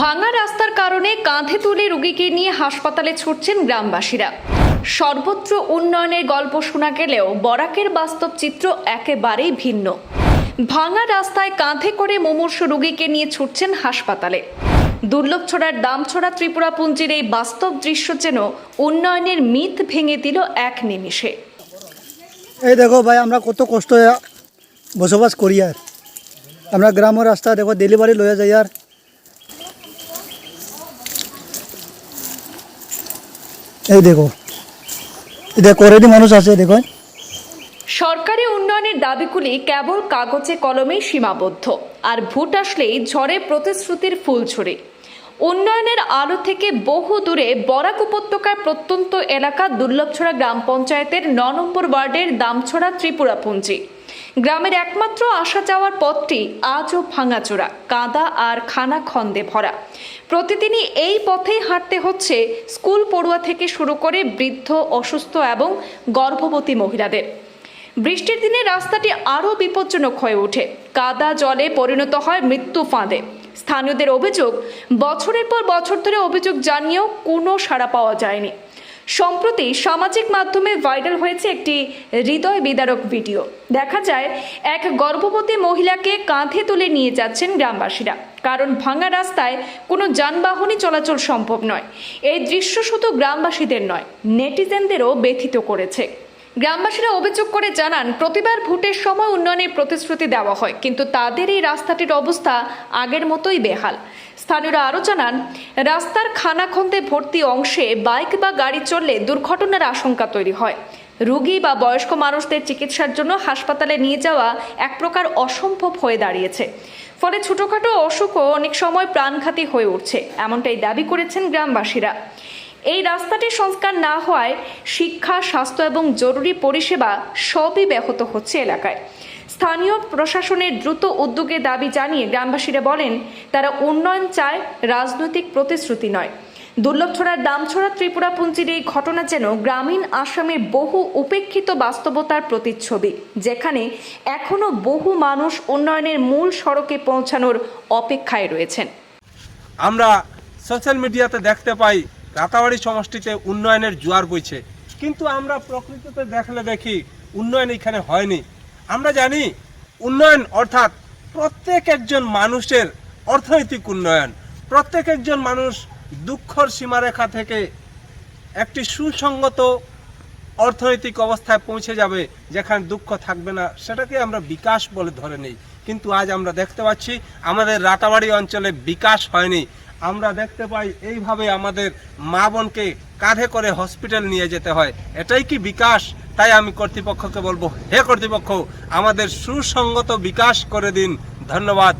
ভাঙা রাস্তার কারণে কাঁধে তুলে রোগীকে নিয়ে হাসপাতালে ছুটছেন গ্রামবাসীরা। সর্বত্র উন্নয়নের গল্প শোনা গেলেও বরাকের বাস্তব চিত্র একেবারেই ভিন্ন। ভাঙা রাস্তায় কাঁধে করে মুমূর্ষু রোগীকে নিয়ে ছুটছেন হাসপাতালে। দুর্লভছড়ার দামছড়া ত্রিপুরাপুঞ্জির এই বাস্তব দৃশ্য যেন উন্নয়নের মিথ ভেঙে দিল এক নিমিষে। এই দেখো ভাই, আমরা কত কষ্ট বসবাস করি আর। আমরা গ্রামের রাস্তা দেখো ডেলিভারি লয়ে যাই আর। এই দেখো। এটা করেদি মানুষ আছে, দেখো। সরকারি উন্নয়নের দাবিগুলি কেবল কাগজে কলমেই সীমাবদ্ধ, আর ভোট আসলেই ঝড়ে প্রতিশ্রুতির ফুল ছড়ে উন্নয়নের আলো থেকে বহু দূরে বরাক উপত্যকার প্রত্যন্ত এলাকা দুর্লভছড়া গ্রাম পঞ্চায়েতের ন নম্বর ওয়ার্ডের দামছড়া ত্রিপুরাপুঞ্জি। গ্রামের একমাত্র আসা যাওয়ার পথটি আজও ভাঙাচোরা, কাদা আর খানা খন্দে ভরা। প্রতিদিনই এই পথেই হাঁটতে হচ্ছে স্কুল পড়ুয়া থেকে শুরু করে বৃদ্ধ, অসুস্থ এবং গর্ভবতী মহিলাদের। বৃষ্টির দিনে রাস্তাটি আরও বিপজ্জনক হয়ে ওঠে। কাদা জলে পরিণত হয় মৃত্যু ফাঁদে। স্থানীয়দের অভিযোগ, বছরের পর বছর ধরে অভিযোগ জানিয়েও কোনো সাড়া পাওয়া যায়নি। সম্প্রতি সামাজিক মাধ্যমে ভাইরাল হয়েছে একটি হৃদয় বিদারক ভিডিও। দেখা যায়, এক গর্ভবতী মহিলাকে কাঁধে তুলে নিয়ে যাচ্ছেন গ্রামবাসীরা। কারণ ভাঙা রাস্তায় কোনো যানবাহনই চলাচল সম্ভব নয়। এই দৃশ্য শুধু গ্রামবাসীদের নয়, নেটিজেনদেরও ব্যথিত করেছে। গ্রামবাসীরা অভিযোগ করে জানান, প্রতিবার ভোটের সময় উন্নয়নের প্রতিশ্রুতি দেওয়া হয়, কিন্তু তাদের এই রাস্তাটির অবস্থা আগের মতোই বেহাল। স্থানীয়রা আরও জানান, রাস্তার খানাখন্দে ভর্তি অংশে বাইক বা গাড়ি চললে দুর্ঘটনার আশঙ্কা তৈরি হয়। রোগী বা বয়স্ক মানুষদের চিকিৎসার জন্য হাসপাতালে নিয়ে যাওয়া এক প্রকার অসম্ভব হয়ে দাঁড়িয়েছে। ফলে ছোটোখাটো অসুখও অনেক সময় প্রাণঘাতী হয়ে উঠছে, এমনটাই দাবি করেছেন গ্রামবাসীরা। এই রাস্তাটি সংস্কার না হওয়ায় শিক্ষা, স্বাস্থ্য এবং জরুরি পরিষেবা সবই ব্যাহত হচ্ছে এলাকায়। স্থানীয় প্রশাসনের দ্রুত উদ্যোগে দাবি জানিয়ে গ্রামবাসীরা বলেন, তারা উন্নয়ন চায়, রাজনৈতিক প্রতিশ্রুতি নয়। দুর্লভছড়ার দামছড়া ত্রিপুরাপুঞ্জির এই ঘটনা যেন গ্রামীণ আসামের বহু উপেক্ষিত বাস্তবতার প্রতিচ্ছবি, যেখানে এখনও বহু মানুষ উন্নয়নের মূল সড়কে পৌঁছানোর অপেক্ষায় রয়েছেন। আমরা সোশ্যাল মিডিয়াতে দেখতে পাই রাতাবাড়ি সমষ্টিতে উন্নয়নের জোয়ার বইছে। কিন্তু আমরা প্রকৃতিতে দেখলে দেখি উন্নয়ন এখানে হয়নি। আমরা জানি উন্নয়ন অর্থাৎ প্রত্যেক একজন মানুষের অর্থনৈতিক উন্নয়ন। প্রত্যেক একজন মানুষ দুঃখর সীমারেখা থেকে একটি সুসংগত অর্থনৈতিক অবস্থায় পৌঁছে যাবে, যেখানে দুঃখ থাকবে না, সেটাকে আমরা বিকাশ বলে ধরে নিই। কিন্তু আজ আমরা দেখতে পাচ্ছি, আমাদের রাতাবাড়ি অঞ্চলে বিকাশ হয়নি। আমরা দেখতে পাই এইভাবে আমাদের মা বোনকে কাঁধে করে হসপিটাল নিয়ে যেতে হয়। এটাই কি বিকাশ? তাই আমি কর্তৃপক্ষকে বলব, হে কর্তৃপক্ষ, আমাদের সুসংগত বিকাশ করে দিন। ধন্যবাদ।